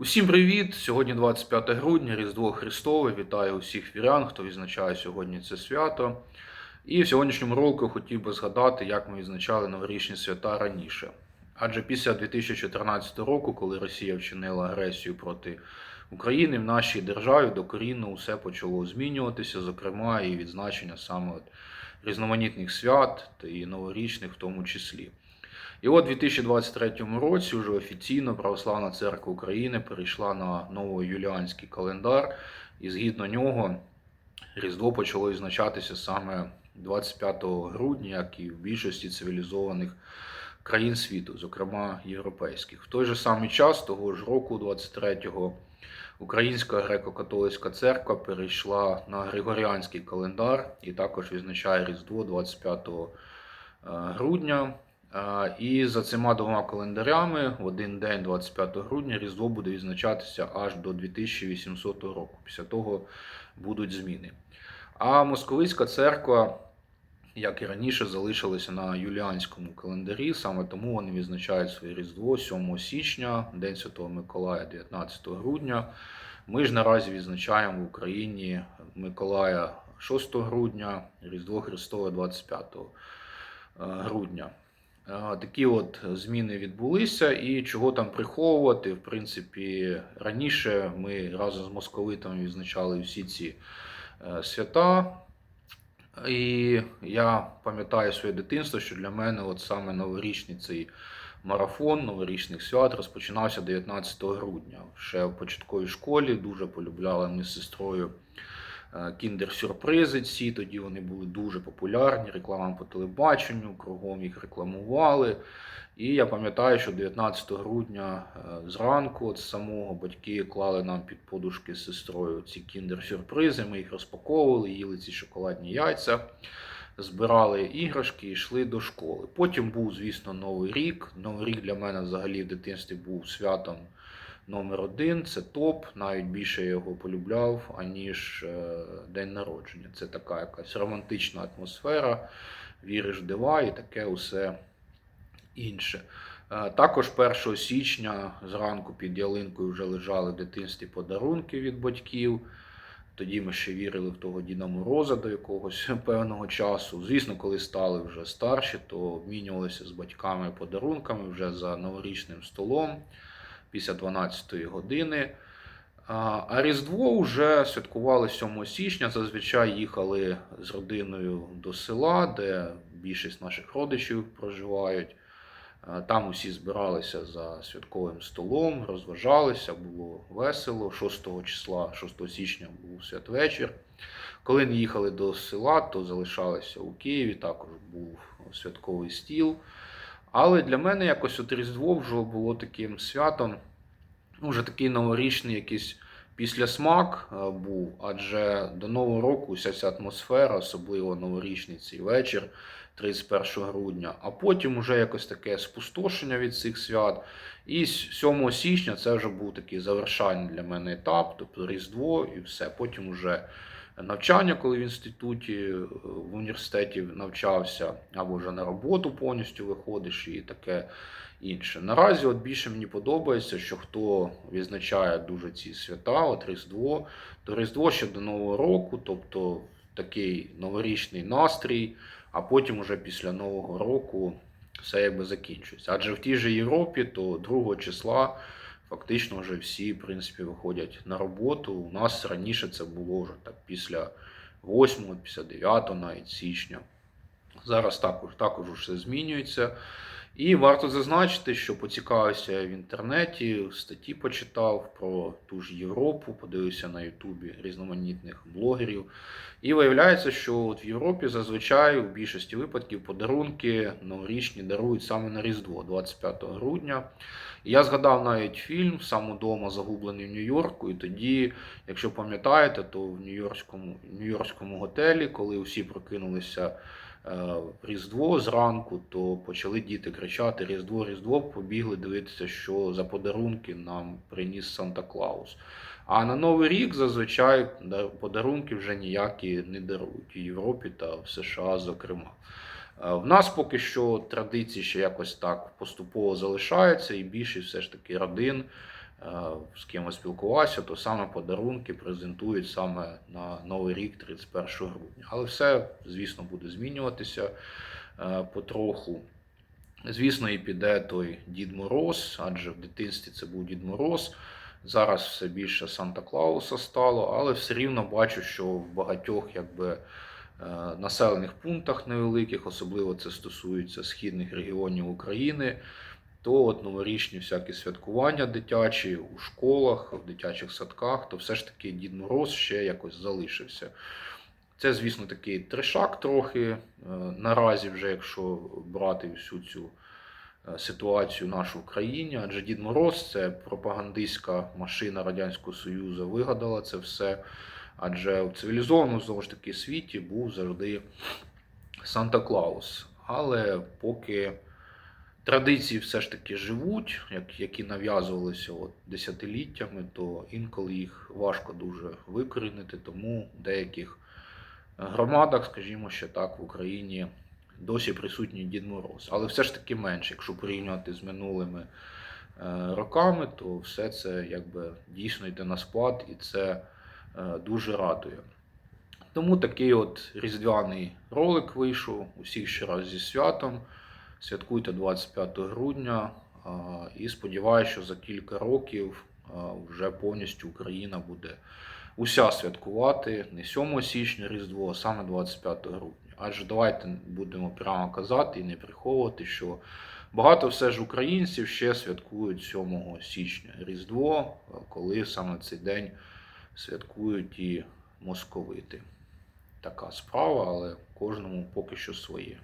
Усім привіт! Сьогодні 25 грудня, Різдво Христове. Вітаю усіх вірян, хто відзначає сьогодні це свято. І в сьогоднішньому року хотів би згадати, як ми відзначали новорічні свята раніше. Адже після 2014 року, коли Росія вчинила агресію проти України, в нашій державі докорінно усе почало змінюватися, зокрема і відзначення саме різноманітних свят і новорічних в тому числі. І от у 2023 році вже офіційно Православна Церква України перейшла на новоюліанський календар, і згідно нього Різдво почало відзначатися саме 25 грудня, як і в більшості цивілізованих країн світу, зокрема європейських. В той же самий час, того ж року, 23-го, Українська греко-католицька церква перейшла на Григоріанський календар і також відзначає Різдво 25 грудня. І за цими двома календарями в один день, 25 грудня, Різдво буде відзначатися аж до 2800 року. Після того будуть зміни. А Московицька церква, як і раніше, залишилася на юліанському календарі, саме тому вони відзначають своє Різдво 7 січня, День Святого Миколая 19 грудня. Ми ж наразі відзначаємо в Україні Миколая 6 грудня, Різдво Христове 25 грудня. Такі от зміни відбулися, і чого там приховувати. В принципі, раніше ми разом з московитами відзначали всі ці е, свята. І я пам'ятаю своє дитинство, що для мене от саме новорічний цей марафон новорічних свят розпочинався 19 грудня. Ще в початковій школі дуже полюбляли ми з сестрою кіндер-сюрпризи. Ці тоді вони були дуже популярні. Реклама по телебаченню, кругом їх рекламували. І я пам'ятаю, що 19 грудня е, зранку от самого батьки клали нам під подушки з сестрою ці кіндер-сюрпризи. Ми їх розпаковували, їли ці шоколадні яйця, збирали іграшки і йшли до школи. Потім був, звісно, Новий рік. Новий рік для мене взагалі в дитинстві був святом номер один. Це топ. Навіть більше я його полюбляв, аніж е, день народження. Це така якась романтична атмосфера, віриш в дива і таке усе інше. Е, Також 1 січня зранку під ялинкою вже лежали в дитинстві подарунки від батьків. Тоді ми ще вірили в того Діда Мороза до якогось певного часу. Звісно, коли стали вже старші, то обмінювалися з батьками подарунками вже за новорічним столом після 12-ї години. А Різдво вже святкували 7 січня. Зазвичай їхали з родиною до села, де більшість наших родичів проживають. Там усі збиралися за святковим столом, розважалися, було весело. 6 числа, 6 січня був святвечір. Коли не їхали до села, то залишалися у Києві, також був святковий стіл. Але для мене якось от Різдво вже було таким святом, ну, вже такий новорічний якийсь післясмак е, був, адже до Нового року вся ця атмосфера, особливо новорічний цей вечір, 31 грудня, а потім вже якось таке спустошення від цих свят. І 7 січня це вже був такий завершальний для мене етап, тобто Різдво і все. Потім вже навчання, коли в інституті, е, в університеті навчався, або вже на роботу повністю виходиш і таке інше. Наразі от більше мені подобається, що хто відзначає дуже ці свята, от Різдво, то Різдво ще до Нового року, тобто такий новорічний настрій, а потім уже після Нового року все якби закінчується. Адже в тій же Європі, то 2 числа. Фактично вже всі, в принципі, виходять на роботу. У нас раніше це було вже так після 8, після 9 навіть січня. Зараз також також все змінюється. І варто зазначити, що поцікавився в інтернеті, статті почитав про ту ж Європу, подивився на Ютубі різноманітних блогерів. І виявляється, що от в Європі зазвичай у більшості випадків подарунки новорічні дарують саме на Різдво, 25 грудня. І я згадав навіть фільм сам удома загублений в Нью-Йорку. І тоді, якщо пам'ятаєте, то в Нью-Йоркському Нью-Йоркському готелі, коли всі прокинулися. Е, Різдво зранку, то почали діти кричати Різдво, Різдво, побігли дивитися, що за подарунки нам приніс Санта Клаус. А на Новий рік зазвичай подарунки вже ніякі не дарують в Європі та в США, зокрема. Е, В нас поки що традиції ще якось так поступово залишаються, і більшість все ж таки родин з кимось спілкувався, то саме подарунки презентують саме на Новий рік, 31 грудня. Але все, звісно, буде змінюватися е, потроху. Звісно, і піде той Дід Мороз, адже в дитинстві це був Дід Мороз. Зараз все більше Санта Клауса стало, але все рівно бачу, що в багатьох якби, е, населених пунктах невеликих, особливо це стосується східних регіонів України, то новорічні всякі святкування дитячі у школах, в дитячих садках, то все ж таки Дід Мороз ще якось залишився. Це, звісно, такий трешак трохи е, наразі, вже якщо брати всю цю е, ситуацію нашу в країні, адже Дід Мороз це пропагандистська машина Радянського Союзу, вигадала це все. Адже в цивілізованому знову ж таки світі був завжди Санта Клаус. Але поки традиції все ж таки живуть, як, які нав'язувалися от десятиліттями, то інколи їх важко дуже викорінити, тому в деяких громадах, скажімо, ще так, в Україні досі присутній Дід Мороз. Але все ж таки менше, якщо порівнювати з минулими е, роками, то все це якби дійсно йде на спад і це е, дуже радує. Тому такий от різдвяний ролик вийшов. Усіх ще раз зі святом. Святкуйте 25 грудня. І сподіваюся, що за кілька років вже повністю Україна буде уся святкувати не 7 січня Різдво, а саме 25 грудня. Адже давайте будемо прямо казати і не приховувати, що багато все ж українців ще святкують 7 січня Різдво, коли саме цей день святкують і московити. Така справа, але кожному поки що своє.